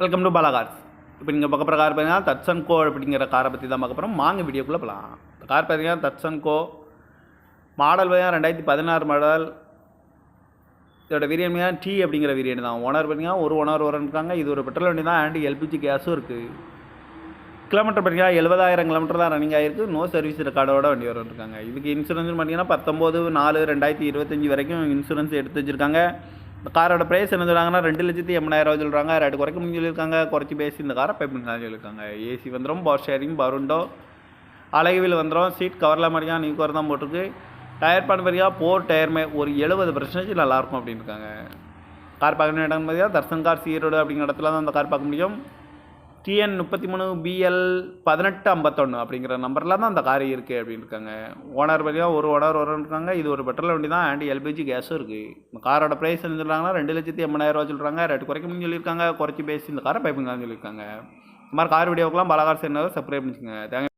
Welcome to Bala Cars இப்போ நீங்கள் பார்க்க போகிற கார் பார்த்தீங்கன்னா தட்சன் கோ அப்படிங்கிற காரை பற்றி தான் பார்க்க போகிறோம் வாங்க வீடியோக்குள்ளே போகலாம் இந்த கார் பார்த்தீங்கன்னா தட்சன் கோ மாடல் பார்த்தீங்கன்னா ரெண்டாயிரத்தி பதினாறு மாடல் இதோட வேரியன் பார்த்தீங்கன்னா டீ அப்படிங்கிற வேரியன் தான். ஓனர் பார்த்தீங்கன்னா ஒரு ஓனர் வரன் இருக்காங்க. இது ஒரு பெட்ரோல் வண்டி தான். அண்ட் எல்பிஜி கேஸும் இருக்குது கிலோமீட்டர் பார்த்தீங்கன்னா எழுபதாயிரம் கிலோமீட்டர் தான் ரன்னிங் ஆகிருக்கு நோ சர்வீஸ் ரெக்கார்டோட வண்டி வரும் இருக்காங்க. இதுக்கு இன்சூரன்ஸ் பார்த்தீங்கன்னா பத்தொம்போது நாலு ரெண்டாயிரத்தி இருபத்தஞ்சி வரைக்கும் இன்சூரன்ஸ் எடுத்து வச்சுருக்காங்க. இந்த காரோட ப்ரைஸ் என்ன சொல்கிறாங்கன்னா ரெண்டு லட்சத்தி எண்பதாயிரம் சொல்கிறாங்க ரேட்டு குறைக்க முடியும் சொல்லியிருக்காங்க. குறைச்சி பேசி இந்த காரை பே பண்ணலாம் சொல்லியிருக்காங்க ஏசி வந்துடும் பவர் ஷேரிங் பருண்டோ அழகுவில் வந்துடும் சீட் கவர்லாம் மாதிரியா நியூ கவர் தான் போட்டிருக்கு. டயர் பண்ண மாதிரியா போர் டயருமே ஒரு எழுபது பர்சன்டேஜ் நல்லாயிருக்கும் அப்படின்னு இருக்காங்க. கார் பார்க்கணும் இடம் பார்த்தீங்கன்னா தர்சன் கார் சீரோடு அப்படிங்கிற இடத்துல தான் அந்த கார் பார்க்க முடியும். டிஎன் முப்பத்தி மூணு பிஎல் பதினெட்டு ஐம்பத்தொன்று அப்படிங்கிற நம்பரில் தான் அந்த கார் இருக்குது அப்படின்னு இருக்காங்க ஓனர் வழியாக ஒரு ஓனர் வரும் இருக்காங்க இது ஒரு பெட்ரோல் வண்டி தான் அண்ட் எல்பிஜி கேஸும் இருக்குது இந்த காரோட ப்ரைஸ் என்ன சொல்கிறாங்கன்னா ரெண்டு லட்சத்தி எண்பதாயிரம் ரூபா சொல்கிறாங்க ரேட்டு குறைக்கணும்னு சொல்லியிருக்காங்க. குறைச்சி பேசி இந்த காரை பைப்புங்களான்னு சொல்லியிருக்காங்க. இந்த மாதிரி கார் வீடியோக்கெலாம் பலகார் சேர்ந்தவர் சப்ஸ்கிரைப் பண்ணிச்சுங்க தேங்க்